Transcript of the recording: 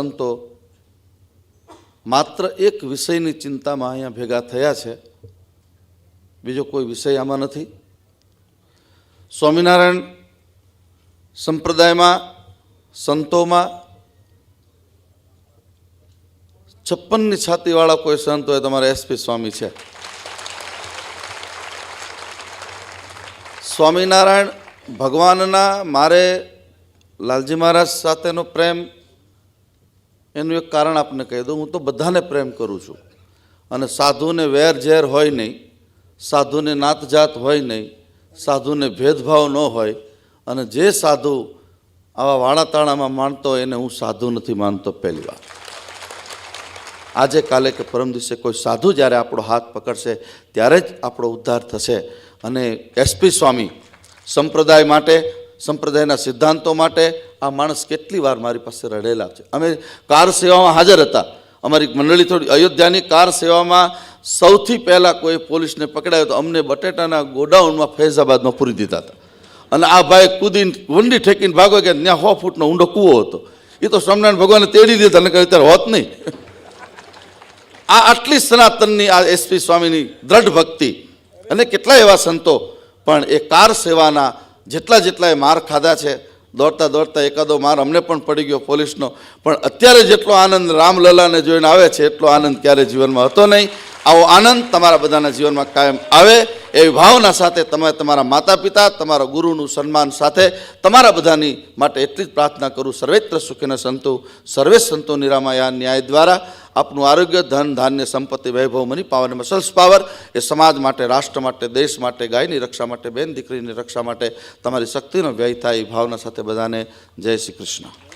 સંતો માત્ર એક વિષયની ચિંતામાં અહીંયા ભેગા થયા છે. બીજો કોઈ વિષય આમાં નથી. સ્વામિનારાયણ સંપ્રદાયમાં, સંતોમાં છપ્પનની છાતીવાળા કોઈ સંત હોય, તમારા એસપી સ્વામી છે. સ્વામિનારાયણ ભગવાનના મારે લાલજી મહારાજ સાથેનો પ્રેમ એનું એક કારણ આપને કહી દઉં. હું તો બધાને પ્રેમ કરું છું. અને સાધુને વેર ઝેર હોય નહીં, સાધુને નાતજાત હોય નહીં, સાધુને ભેદભાવ ન હોય, અને જે સાધુ આવા વાળાતાણામાં માનતો એને હું સાધુ નથી માનતો પહેલી વાર આજે કાલે કે પરમ દિવસે કોઈ સાધુ જ્યારે આપણો હાથ પકડશે, ત્યારે જ આપણો ઉદ્ધાર થશે. અને એસપી સ્વામી સંપ્રદાય માટે, સંપ્રદાયના સિદ્ધાંતો માટે આ માણસ કેટલી વાર મારી પાસે રડેલા છે. અમે કાર સેવામાં હાજર હતા. અમારી મંડળી થોડી અયોધ્યાની કાર સેવામાં સૌથી પહેલાં કોઈ પોલીસને પકડાયો તો અમને બટેટાના ગોડાઉનમાં ફૈઝાબાદમાં પૂરી દીધા હતા. અને આ ભાઈ કૂદીને વંડી ઠેકીને ભાગો કે ત્યાં સો ફૂટનો ઊંડો કૂવો હતો. એ તો સ્વામિનારાયણ ભગવાને તેડી દીધા અને અત્યારે હોત નહીં. આ આટલી સનાતનની આ એસપી સ્વામીની દ્રઢ ભક્તિ અને કેટલાય એવા સંતો પણ એ કાર સેવાના જેટલા જેટલા એ માર ખાધા છે દોડતા દોડતા એકાદો માર અમને પણ પડી ગયો પોલીસનો. પણ અત્યારે જેટલો આનંદ રામલલાને જોઈને આવે છે, એટલો આનંદ ક્યારે જીવનમાં હતો નહીં. આવો આનંદ તમારા બધાના જીવનમાં કાયમ આવે એવી ભાવના સાથે તમે તમારા માતા પિતા તમારા ગુરુનું સન્માન સાથે તમારા બધાની માટે એટલી જ પ્રાર્થના કરું. સર્વેત્ર સુખીને સંતો, સર્વે સંતો નિરામાયા ન્યાય દ્વારા આપનું આરોગ્ય, ધન, ધાન્ય, સંપત્તિ, વૈભવ, મની પાવન મસલ્સ પાવર એ સમાજ માટે, રાષ્ટ્ર માટે, દેશ માટે, ગાયની રક્ષા માટે, બેન દીકરીની રક્ષા માટે તમારી શક્તિનો વ્યય થાય એ ભાવના સાથે બધાને જય શ્રી કૃષ્ણ.